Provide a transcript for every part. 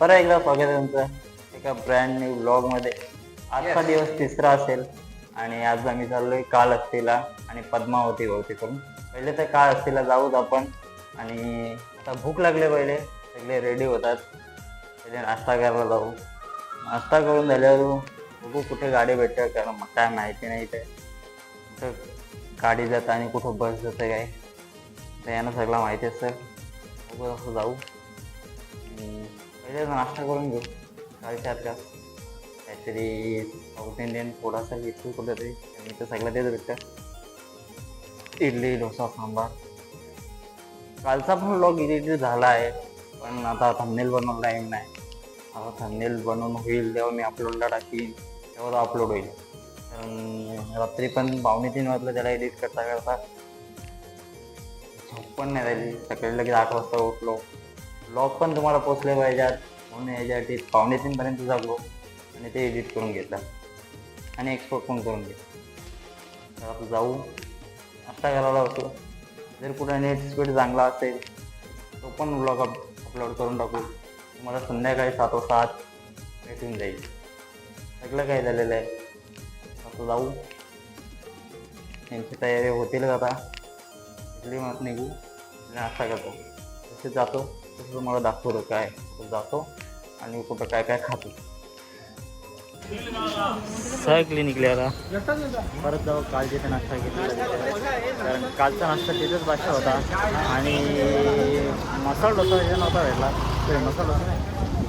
परत एकदा स्वागत आहे तुमचं एका ब्रँड न्यू ब्लॉगमध्ये. आजचा दिवस तिसरा असेल आणि आज आम्ही चाललोय काल असतीला आणि पद्मावती भोवती करून. पहिले तर काल असतीला जाऊच आपण आणि आता भूक लागले पहिले. सगळे रेडी होतात. पहिले नाश्ता करायला जाऊ. नाश्ता करून झाल्यावर बघू कुठे गाडी भेटते कारण मग काय माहिती नाही ते कुठं गाडी जातं आणि कुठं बस जातं काय. तर यांना सगळं माहिती असेल. बघू असं जाऊ. पहिले नाश्ता करून घेऊ. कालच्या आत काहीतरी साऊथ इंडियन फूड असेल इथून कुठेतरी. मी तर सगळं तेच भेटतं इडली डोसा सांबार. कालचा पण ब्लॉग इडिट झाला आहे पण आता थंबनेल बनवला टाईम नाही. आता थंबनेल बनवून होईल तेव्हा मी अपलोडला टाकीन तेव्हा अपलोड होईल. कारण रात्री पण पावणे तीन वाजलं त्याला एडिट करता करता झोप पण नाही राहिली. सकाळी लगेच आठ वाजता उठलो. ब्लॉग पण तुम्हाला पोचले पाहिजेत. म्हणून याच्यासाठी पावणे तीनपर्यंत जागलो आणि ते एडिट करून घेतलं. आणि एक्सपोर्ट पण करून घेतलं. तर आता जाऊ. नाश्ता करायला होतो. जर कुठं नेट स्पीड चांगला असेल तो पण ब्लॉग अपलोड करून टाकू. तुम्हाला संध्याकाळी सात वाजता भेटून जाईल. सगळं काय झालेलं आहे. आता जाऊ. त्यांची तयारी होतील का आता? इथली मत निघू. आणि नाश्ता करतो तसे जातो. तसं तुम्हाला दाखवतो काय तो जातो आणि कुठं काय काय खातो. सहकली निघले आता. परत जाऊ काल जिथे नाश्ता घेतला कारण कालचा नाश्ता तिथेच बादशा होता. आणि मसाला डोसा वगैरे नव्हता भेटला. ते मसाला डोसा नाही.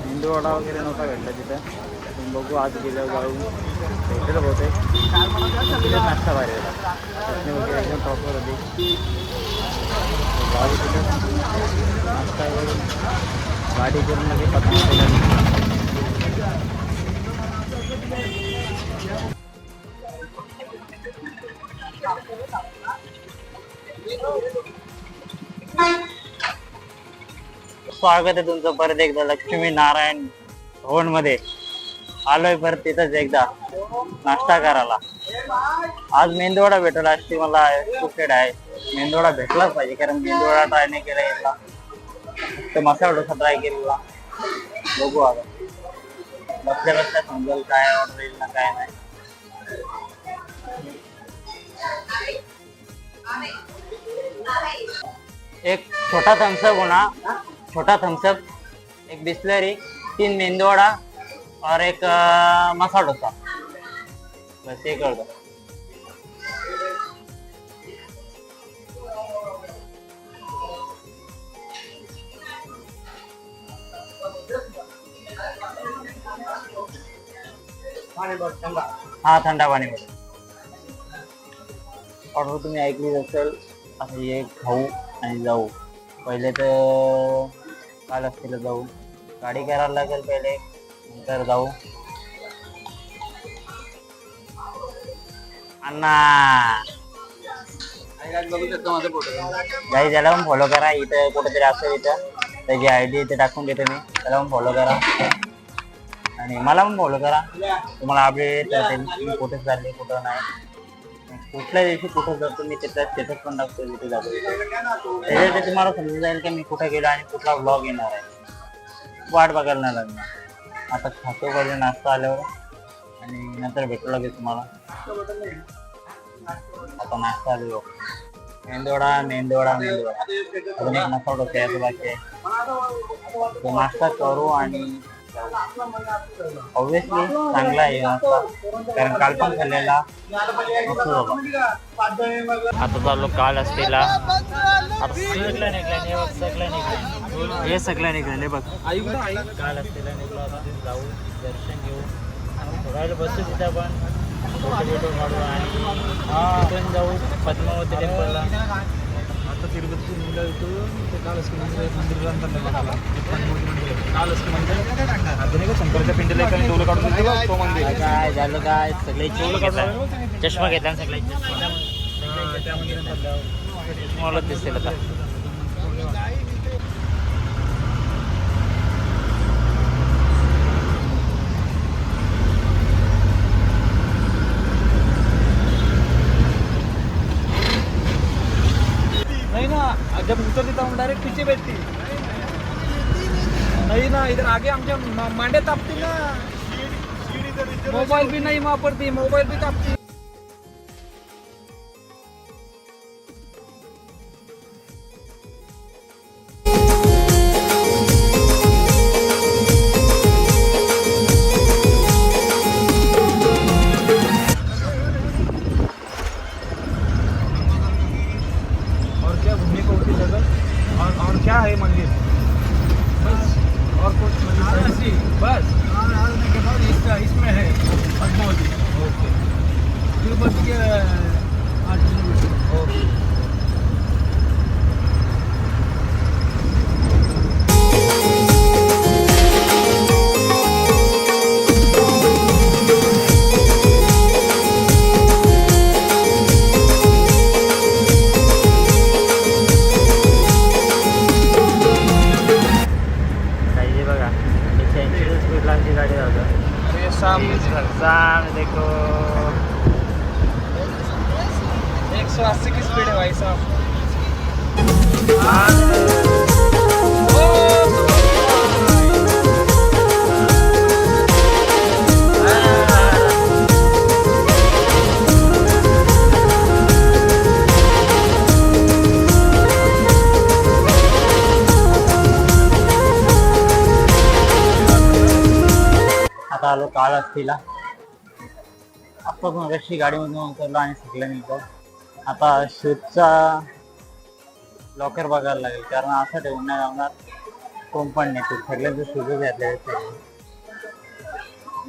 मेंदू वडा वगैरे नव्हता भेटला तिथं. बघू आज गेल्यावर जाऊ. भेटेल बहुतेक. तिथेच नाश्ता भारी होता चटणी वगैरे एकदम प्रॉपर होती. जाऊ तिथे गाडी करून लगेच पत्ता स्वागत आहे तुमचं परत एकदा लक्ष्मी नारायण भवनमध्ये आलोय परत तिथंच एकदा. नाश्ता करायला. आज मेंदूवडा भेटला. असती मला सुटेड आहे? मेंदूवडा भेटलाच पाहिजे कारण मेंदूवडा ट्राय नाही केला यायला तर मसाला डोसा ट्राय केलेला. बघू आता. बसल्या बसल्या समजेल काय ऑर्डर येईल ना काय नाही. एक छोटा थम्सअप होणार छोटा थम्सअप एक बिस्लरी तीन मेंदूवडा और एक मसाला डोसा बस ये कर दो हा थंडा पाणी बघ ऑर्डर तुम्ही ऐकलीच असेल आता ये खाऊ आणि जाऊ. पहिले तर काल असतील जाऊ. गाडी करायला लागेल पहिले. नंतर जाऊ. अण्णा. गाई त्याला पण फॉलो करा. इथं कुठेतरी असेल इथं. त्याची आय डी इथे टाकून देते मी. त्याला पण फॉलो करा. आणि मला पण फॉलो करा. तुम्हाला अपडेट मी. कुठे चालले कुठं नाही. कुठल्या दिवशी कुठं जातो मी त्याच्यात स्टेटस पण टाकतो तिथे जातो. त्याच्यात तुम्हाला समजून जाईल की मी कुठे गेलो आणि कुठला ब्लॉग येणार आहे. वाट बघायला नाही लागणार. आता खातो पहिले नाश्ता आल्यावर. आणि नंतर भेटू लागेल तुम्हाला. आता नाश्ता आलो मेंदोडा मेंदोडा मेंदवडा. अजून एक बाकी आहे. तो नाश्ता करू आणि ऑब्विसली चांगला आहे नाश्ता. कारण काल पण खाल्लेला. आता चाललो काल असलेला आता सगळं निघलं सगळं निघलं. हे सगळं निघलं बघ. काल असलेला निघलो आता जाऊ दर्शन घेऊ थोडा बसू तिथं आपण. फोटो काढू आणि जाऊ पद्मावती टेम्पलला. आता तिरुपती मुलं येतो ते कालच मंदिर मंदिर. कालच मंदिर. आता नाही का शंकराच्या पिंडीला एकाने डोलं काढून दिलं तो मंदिर. काय झालं काय? सगळे चष्मा घेतला. चष्मा घेतला सगळे त्या मंदिरात मला दिसेल आता नाही ना जब उतरते तर डायरेक्ट पीछे बैठती। नहीं ना इधर आगे आमच्या मा- मांड्या तापतील ना। मोबाईल भी नाही वापरते मोबाईल भी तापते। आलो असतीला आत्ताच मग अशी गाडीमधून उतरलो आणि शिकलं निघतो आता शूजचा लॉकर बघायला लागेल कारण असं ठेवून नाही लावणार कोण पण नाही. तू सगळ्यांचे शूजच घातले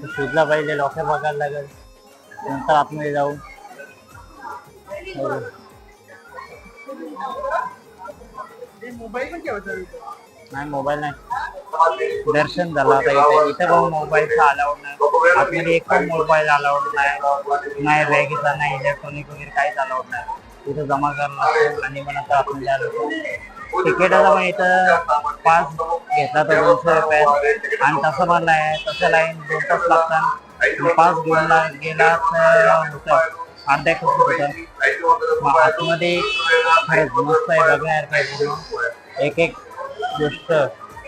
शूजला पाहिजे लॉकर बघायला लागेल. नंतर आतमध्ये जाऊ. नाही मोबाईल नाही. दर्शन झालं आता इथे. इथे पण मोबाईलचा अलाउड नाही. आपल्याला एक पण मोबाईल अलाउड नाही नाही बॅगेचा नाही इलेक्ट्रॉनिक वगैरे काहीच अलाउड नाही. इथं जमा करणं आणि मग आता आपण जायला तिकिटाचा मग इथं पास घेतला तर दोनशे रुपये. आणि तसं पण नाही. तसं लाईन दोन तास लागतात. पास घेऊन गेला तर होतं. अर्ध्या तास होतं. मग आतमध्ये खरंच मस्त आहे. बघण्यासारखं एक एक गोष्ट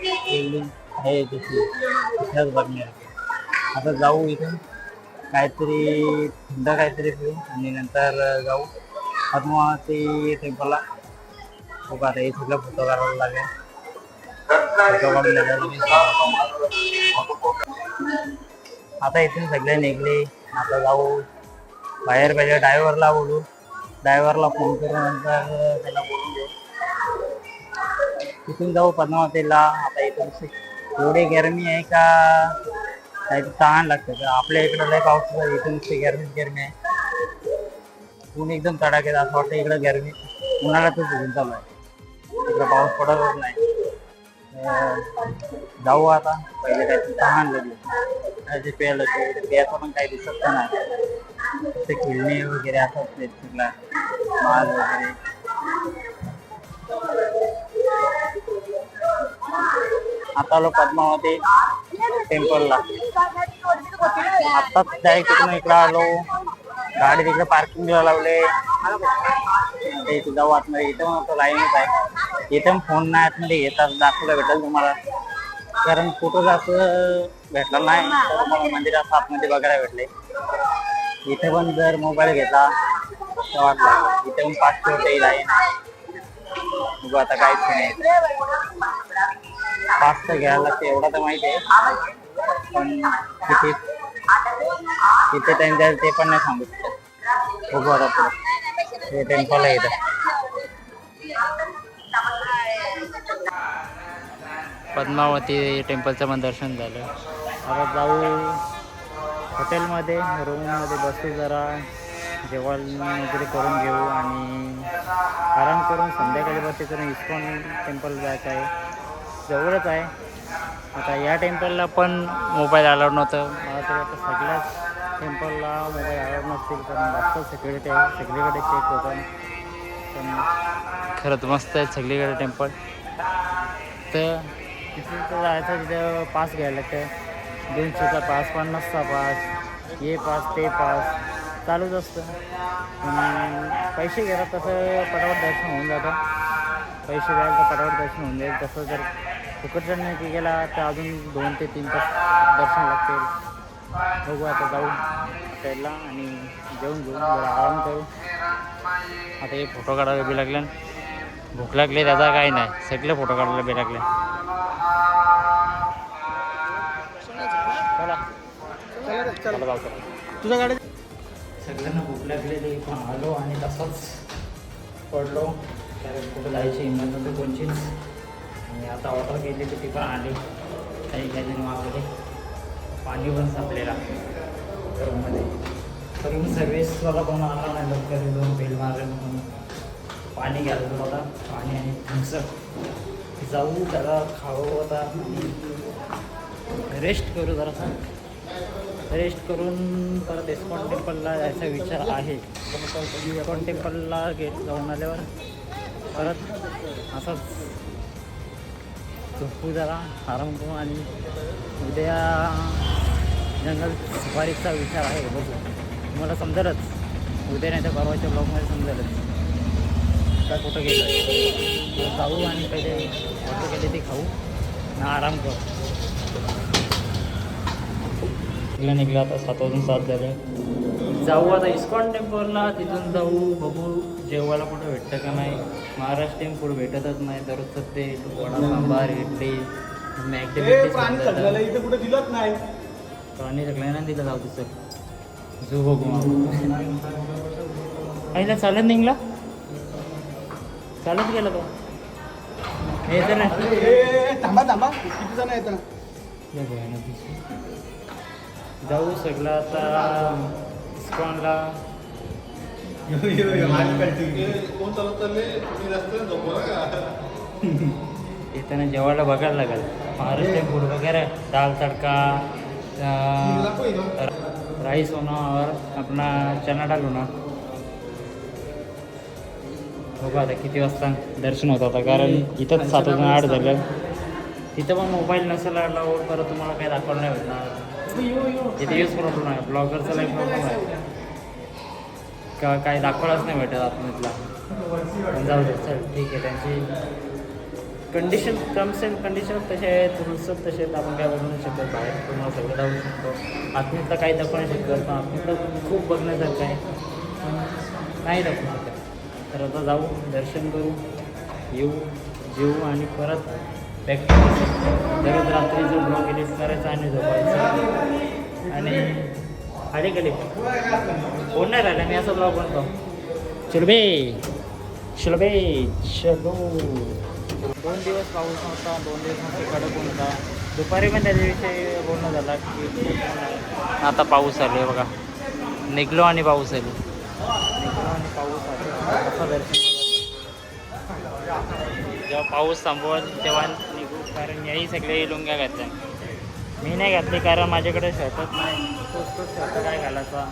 बिल्डिंग आहे तशी. तिथेच बघण्यासारखी. आता जाऊ इथून. काहीतरी थंड काहीतरी पिऊ आणि नंतर जाऊ. पद्मावती टेम्पलला खूप आता हे सगळं फोटो काढायला लागेल. फोटो काढून आता इथून सगळे निघले. आता जाऊ. बाहेर पाहिजे. ड्रायव्हरला बोलू. ड्रायव्हरला फोन करू नंतर त्याला बोलू. तिथून जाऊ पद्मावतीला. आता इथून एवढी गरमी आहे का? काही तहान लागतं. का आपल्या इकडं लय पाऊस इथून गरमीच गरमी आहे. ऊन एकदम तडाखेत असं वाटतं इकडं गरमी. उन्हाळ्यातच ऊन चालू आहे. इकडं पाऊस पडतच नाही. जाऊ आता. पहिले काही तहान लागली. काहीतरी प्यायला लागली. प्यायचं पण काही दिसत नाही. ते खेळणे वगैरे असंच ते माल वगैरे. आता आलो पद्मावती टेम्पलला. आत्ताच डायरेक्ट तिकडून इकडं आलो. गाडी तिकडे पार्किंगला लावले. ते इथे जाऊ आतमध्ये इथं पण तो लाईनच आहे. इथे पण फोन नाही म्हणजे आतमध्ये येतात दाखवलं भेटेल तुम्हाला. कारण कुठं असं भेटला नाही. तर तुम्हाला मंदिरात आतमध्ये बघायला भेटले. इथे पण जर मोबाईल घेतला तर वाटलं. इथे पण पाचशे होते लाईन बघू आता काहीच नाही. पाच तर घ्यायला लागते एवढं तर माहिती आहे. पण किती? किती टाइम जाईल ते पण नाही सांगू शकत. बघू आता पुढे. हे टेम्पल आहे इथं. पद्मावती टेम्पलचं पण दर्शन झालं. आता जाऊ. हॉटेलमध्ये रूममध्ये बसू जरा. जेवण वगैरे करून घेऊ आणि आराम करून संध्याकाळी बसते करून इस्कॉन टेम्पल जायचं आहे. जवळच आहे. आता या टेम्पलला पण मोबाईल अलाउड नव्हतं. मला तर आता सगळ्याच टेम्पलला मोबाईल अलाउड नसतील कारण जास्त सिक्युरिटी आहे सगळीकडे चेक होतं. पण खरंच मस्त आहे सगळीकडे टेम्पल. तर तिथे जायचं तिथं पास घ्यायला लागतं. दोनशेचा पास पन्नासचा पास हे पास ते पास चालूच असतं. आणि पैसे घेतात तसं पटापट दर्शन होऊन जातं. पैसे द्याल तर पटापट दर्शन होऊन जाईल. तसं जर फुकट नाही गेला तर अजून दोन ते तीन तास दर्शन लागतील बघू आता जाऊ साईडला आणि जेवून घेऊन जरा आराम करू. आता हे फोटो काढायला बी लागले. भूक लागली त्याचा काही नाही. सगळे फोटो काढायला बी लागले. चला. तुझ्या गाडी सगळ्यांना भूक लागलेली पण आलो आणि तसंच पडलो. कारण कुठं जायची हिंमत नव्हती कोणचीच. आणि आता ऑर्डर केली तर ती पण आली. काही काही मागवले. पाणी पण संपलेला. रूममध्ये रूम सर्व्हिसवाला कोण आला नाही लवकर. दोन बेल मारले म्हणून. पाणी घ्यायला होता पाणी आणि थम्सअप जाऊ जरा खावं आता. रेस्ट करू जरासा. रेस्ट करून परत इस्कॉन टेम्पलला जायचा विचार आहे. इस्कॉन टेम्पलला गेट जाऊन आल्यावर परत असंच झोपू जरा आराम करू आणि उद्या जंगल सफारीचा विचार आहे बघू. तुम्हाला समजेलच. उद्या नाही तर परवाच्या ब्लॉगमध्ये समजेलच. काय कुठं गेलं जाऊ आणि पहिले ऑर्डर केले ते खाऊ. ना आराम करू. निघलं. आता सात वाजून सात झाले. जाऊ आता इस्कॉन टेम्पलला तिथून जाऊ बघू जेवायला कुठं भेटतं का नाही. महाराष्ट्रीयन फूड भेटतच नाही दररोजचं ते वडा सांबार इडली ॲक्टिव्हिटीज इथे कुठे दिलंच नाही. प्राणी सगळ्यांना नाही दिलं जाऊ सर झू बघू आईला चालत निघला चालत गेला तो तर नाही. थांबा थांबा. किती जण येतं. जाऊ सगळं आता. इस्कॉनला का? येताना जेवायला बघायला लागेल. महाराष्ट्रीयन फूड वगैरे दाल तडका राईस होना और अपना चना डाल होना बघू आता किती वाजता दर्शन होतं आता कारण इथंच सात वाजून आठ झालं. तिथं पण मोबाईल नसेल अलाउड परत तुम्हाला काही दाखवलं नाही भेटणार. तिथे यूज प्रॉब्लेम आहे ब्लॉगरचा लाईफ प्रॉब्लेम आहे. का काही दाखवायलाच नाही भेटत आतमधला पण जाऊ दे चल ठीक आहे. त्यांची कंडिशन टर्म्स अँड कंडिशन तसे आहेत रुल्स तसे आहेत. आपण काय बघू नाही शकत बाहेर. तुम्हाला सगळं जाऊ शकतो. आतमधलं काही दाखवू नाही शकत. पण आतमधलं खूप बघण्यासारखं आहे. नाही दाखवू शकत तर आता जाऊ दर्शन करू येऊ जेऊ आणि परत टू दररोज रात्री जो ब्लॉग एडिट करायचा आणि झोपायचं आणि आले गेले कोण नाही राहिला मी असा ब्लॉग बनतो चलो बे चलो दोन दिवस पाऊस नव्हता दोन दिवस नुसते कडक होता दुपारी पण त्याच्याविषयी बोलणं झालं की. आता पाऊस आले बघा निघलो आणि पाऊस आले निघलो आणि पाऊस आले असं दर्शन. जेव्हा पाऊस संपवल तेव्हा कारण याही सगळे लुंग्या घातल्या. मी नाही घातली कारण माझ्याकडे शर्टच नाही. तोच तोच शर्ट काय घालायचा?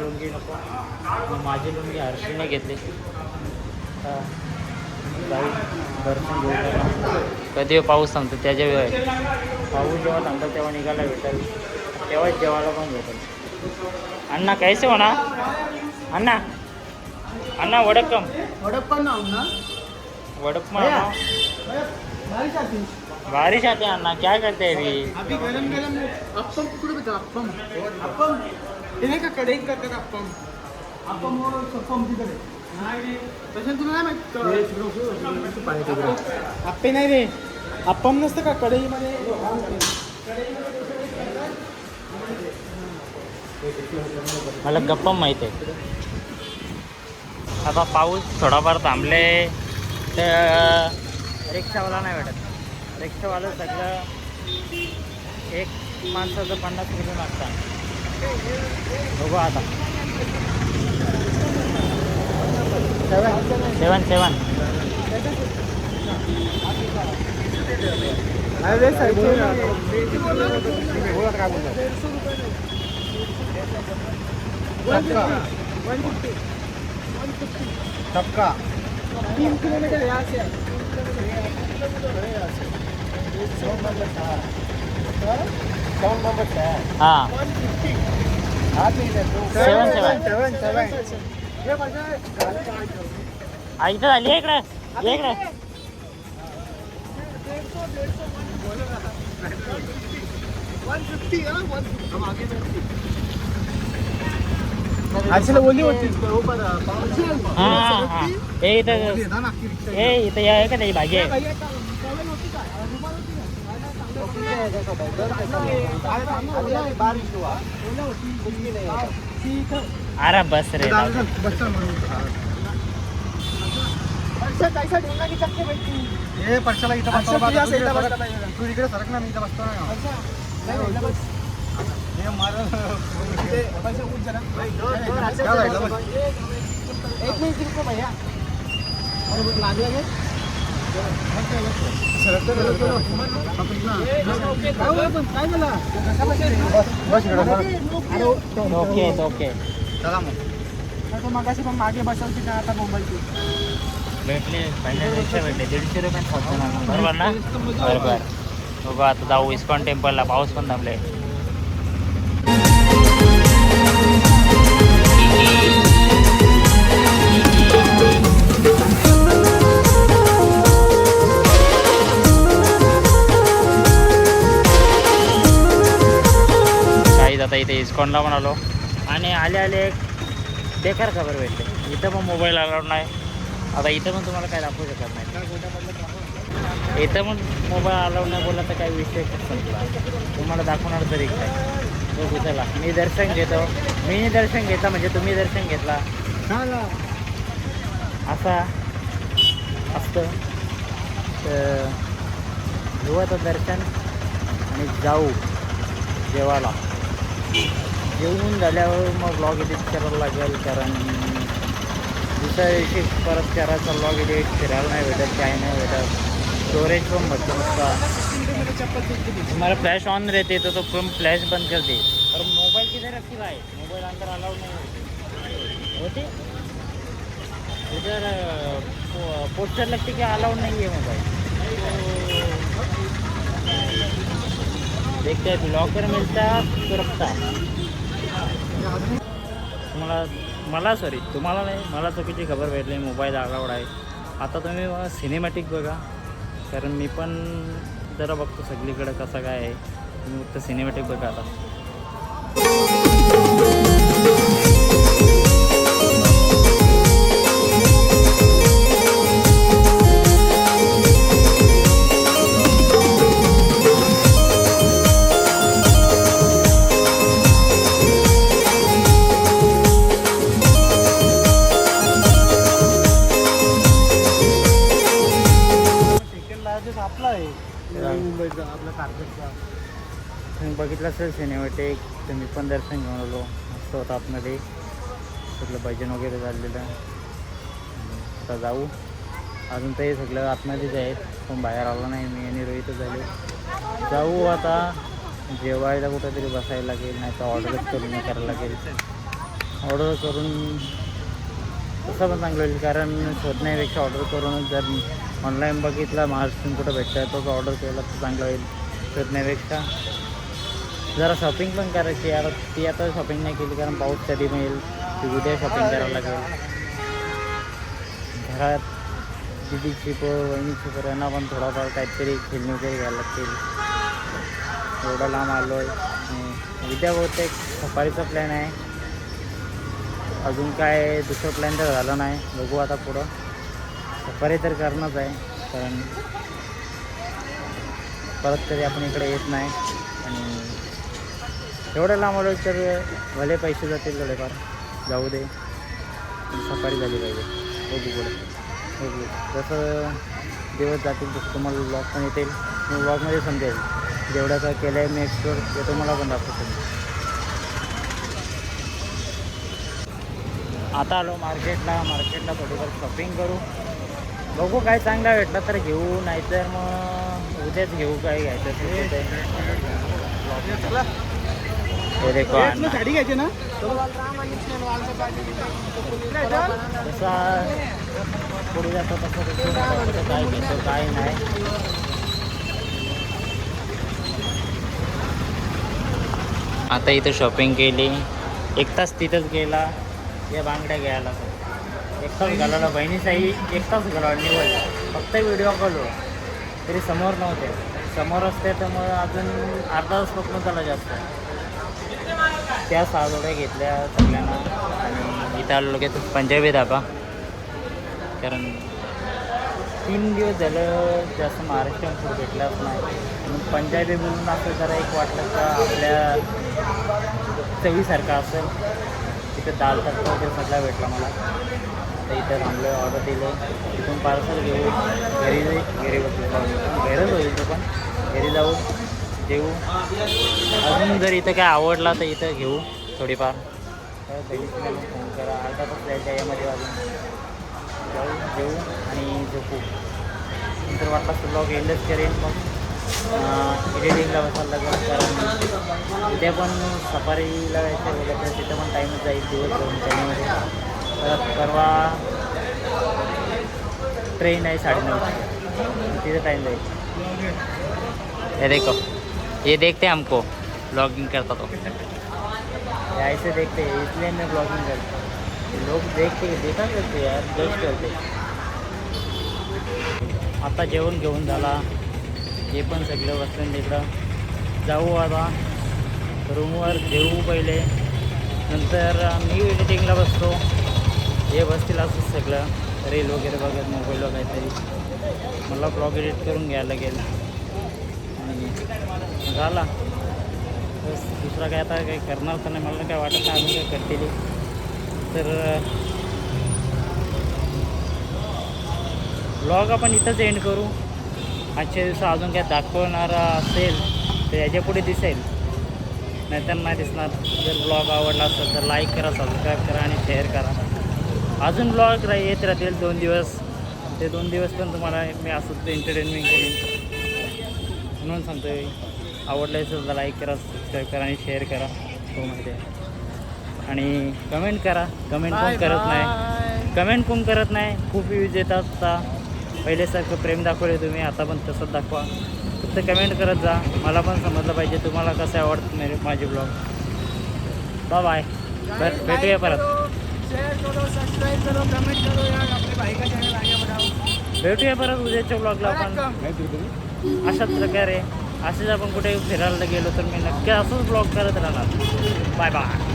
लुंगी नको. माझी लुंगी हर्षीने घेतली. हा. जाऊ दर्शन घेऊ. कधी पाऊस थांबतो? त्याच्या वेळ. पाऊस जेव्हा थांबतो तेव्हा निघायला भेटेल. तेव्हाच जेवायला पण भेटेल. अण्णा कैसे होना अण्णा. अण्णा वडक्कम हडप्पा नाव ना. वडप्पा भैया, बारिश आती बारिश आते अण्णा. क्या करते हैं अभी अभी गरम गरम अप्पम कुठे भेटतात अप्पम. अप्पम. हे नाही का कढईत करतात अप्पम? अप्पम और सप्पम तसं तुला नाही अप्पे नाही रे. अप्पम नसतं का कढईमध्ये? मला गप्पा माहीत आहे. आता पाऊस थोडाफार थांबले तर रिक्षावाला नाही भेटत. रिक्षावाला सगळं एक माणसाचं पन्नास रुपये मागतात. बघू आता. सेवन सेवन. सबका तीन किलोमीटर यहाँ से है. कौन नंबर है हां हाँ ठीक है Seven, seven. सेवन सेवन ये बजा आ इथं झाली इकडे आरशीला बोलली होती. हा हा. हे इथं हे इथं या का नाही भाजी आहे आराम बस रे. हे पक्षाला इथं. तू इकडे सरक. तू इकडे सरक ना मी इथं बसतो ना. हे मार- त्या साईडला बस. सरकतो, सरकतो. बस ओके ओके चला मग मगाशी पण मागे बसवती ना आता मुंबईची भेटले पहिले दीडशे भेटले दीडशे रुपये बरोबर ना बरोबर बघा आता जाऊ इस्कॉन टेम्पलला पाऊस पण थांबले इथे इस्कॉनला पण आलो आणि आले आले एक बेकार खबर भेटले. इथं पण मोबाईल अलाउड नाही. आता इथं पण तुम्हाला काय दाखवू शकत नाही. इथं पण मोबाईल अलाउड नाही बोलला तर काही विषय तुम्हाला दाखवणार तरी काय? बघू चला मी दर्शन घेतो. मी दर्शन घेतला म्हणजे तुम्ही दर्शन घेतला. असा असतं. तर घेऊ आता दर्शन आणि जाऊ जेवायला जेवून झाल्यावर मग ब्लॉग एडिट करायला लागेल कारण दुसऱ्या दिवशी परत करायचा ब्लॉग एडिट फिरायला नाही भेटत काय नाही भेटत. स्टोरेज पण भरतो नसता तुम्हाला फ्लॅश ऑन रहते तो तो फ़िल्म फ्लॅश बंद कर दे और मोबाईल किधर रखी भाई? मोबाईल अंदर अलाउड नहीं होती. उधर पोस्टर लगती कि अलाउड नहीं है. मोबाईल देखते हैं लॉकर मिळता तो तुम्हाला मला सॉरी तुम्हाला नाही मला चुकीची खबर भेटली मोबाईल अलाउड आहे. आता तुम्ही सिनेमॅटिक बघा. कारण मी पण जरा बघतो सगळीकडं कसं काय आहे. तुम्ही फक्त सिनेमॅटिक बघा आता. पण दर्शन घेऊन आलो. मस्त होतं आतमध्ये. सगळं भजन वगैरे झालेलं. आता जाऊ. अजून ते सगळं आतमध्येच आहेत पण बाहेर आलो नाही मी आणि रोहितच झाले. जाऊ आता. जेवायला कुठंतरी बसायला लागेल. नाही तर ऑर्डरच करून करायला लागेल. ऑर्डर करून तसं पण चांगलं होईल. कारण शोधण्यापेक्षा ऑर्डर करूनच जर ऑनलाईन बघितला महाराष्ट्रीयन कुठं भेटतं तोच ऑर्डर केला तर चांगलं होईल. शोधण्यापेक्षा. जरा शॉपिंग पण करायची यार ती आता शॉपिंग नाही केली कारण पाऊस कधी मिळेल ती उद्या शॉपिंग करावं लागेल. घरात दिदीची पोर वहिनीची पोर यांना पण थोडाफार काहीतरी खेळणी वगैरे घ्यायला लागतील. एवढा लांब आलो आहे उद्या बहुतेक सफारीचा प्लॅन आहे. अजून काय दुसरं प्लॅन तर झालं नाही. बघू आता पुढं. सफारी तर करणंच आहे कारण परत तरी आपण इकडे येत नाही. आणि एवढं लांब आलो तर भले पैसे जातील थोडेफार. जाऊ दे. सफारी झाली पाहिजे. बघू पुढे. बघू जसं दिवस जातील तसं तुम्हाला ब्लॉग पण येतील. मी ब्लॉगमध्ये समजेल. जेवढं काय केलं आहे मी एक्सप्लोर ते तुम्हाला पण दाखवतो आता आलो मार्केटला. मार्केटला थोडीफार शॉपिंग करू. बघू काय चांगला भेटला तर घेऊ. नाहीतर मग उद्याच घेऊ काय घ्यायचं असेल चला. हे देखो अण्णा. साडी घ्यायची ना? जसा पुढे जातो तसं तसं काय घेतो काय नाही. आता इथं शॉपिंग केली. एक तास तिथंच गेला. या बांगड्या घ्यायला एक तास घालवला. बहिणीचाही एक तास घालवला. निवड फक्त व्हिडिओ कॉलवर तरी समोर नव्हते. समोर असते त्यामुळे अजून अर्धा तास पकडून झाला जास्त. त्या सहा जोड्या घेतल्या सगळ्यांना. आणि इथं आलो लगेच पंजाबी धाबा कारण तीन दिवस झालं जास्त महाराष्ट्र फूड भेटलाच नाही. म्हणून पंजाबी बोलून असं जरा एक वाटलं का आपल्या चवीसारखं असेल. तिथं दाल तडका वगैरे सगळा भेटला मला. तर इथं थांबलं ऑर्डर दिलं तिथून पार्सल घेऊ घरी घरी बसलो. घरच होईल तो पण. घरी जाऊ देऊ. अजून जर इथं काय आवडला तर इथं घेऊ थोडीफार. तर फोन करा. अर्धा तास जायच्या यामध्ये वाजून जाऊ देऊ आणि झोपू. नंतर वाटला तर ब्लॉग एंडच करेन मग. एडिटिंगला बसायला लागेल कारण उद्या पण सफारीला जायचं वगैरे तर तिथं पण टाईमच जाईल दिवस दोन त्याच्यामध्ये. परत परवा ट्रेन आहे साडेनऊ तिथं टाईम जाईल. हे देखो ये देखते हमको ब्लॉगिंग करता तो। ऐसे देखते हैं इसलिए मैं ब्लॉगिंग करता हूँ। लोग देखते देखा करते यार जज करते आता जेवण घेऊन झाला हे पण सगळं बसलं तिकडं जाऊ आता रूमवर जेवू पहिले नंतर मी एडिटिंगला बसतो. हे बसतील असंच सगळं रील वगैरे बघत मोबाईलवर काहीतरी. मला ब्लॉग एडिट करून घ्यायला लागेल. झाला. बस दुसरा काय आता काही करणार तर नाही मला काय वाटत नाही अजून काय करतील. तर ब्लॉग आपण इथंच एंड करू. आजच्या दिवस अजून काय दाखवणारा असेल तर याच्यापुढे दिसेल. नाहीतर नाही दिसणार. जर ब्लॉग आवडला असेल तर लाईक करा सबस्क्राईब करा आणि शेअर करा. अजून ब्लॉग रा येत राहतील दोन दिवस. ते दोन दिवस पण तुम्हाला मी असंच एंटरटेनमेंट करेन. म्हणून सांगतोय. आवडलं असेल तर लाईक करा सबस्क्राईब करा आणि शेअर करा. हो माहिती आहे. आणि कमेंट करा. कमेंट कोण करत नाही. कमेंट कोण करत नाही. खूप व्ह्यूज येतात आता. पहिल्यासारखं प्रेम दाखवले तुम्ही आता पण तसंच दाखवा. फक्त कमेंट करत जा. मला पण समजलं पाहिजे तुम्हाला कसं आवडतं मेरे माझे ब्लॉग बाय बाय बर भेटूया परत. शेअर करो सबस्क्राईब करो कमेंट करो यार. आपले भाई का चॅनल आगे बढ़ाओ. भेटूया परत उद्याच्या ब्लॉगला आपण अशाच प्रकारे. असेच आपण कुठे फिरायला गेलो तर मी नक्की असंच ब्लॉग करत राहणार. Bye bye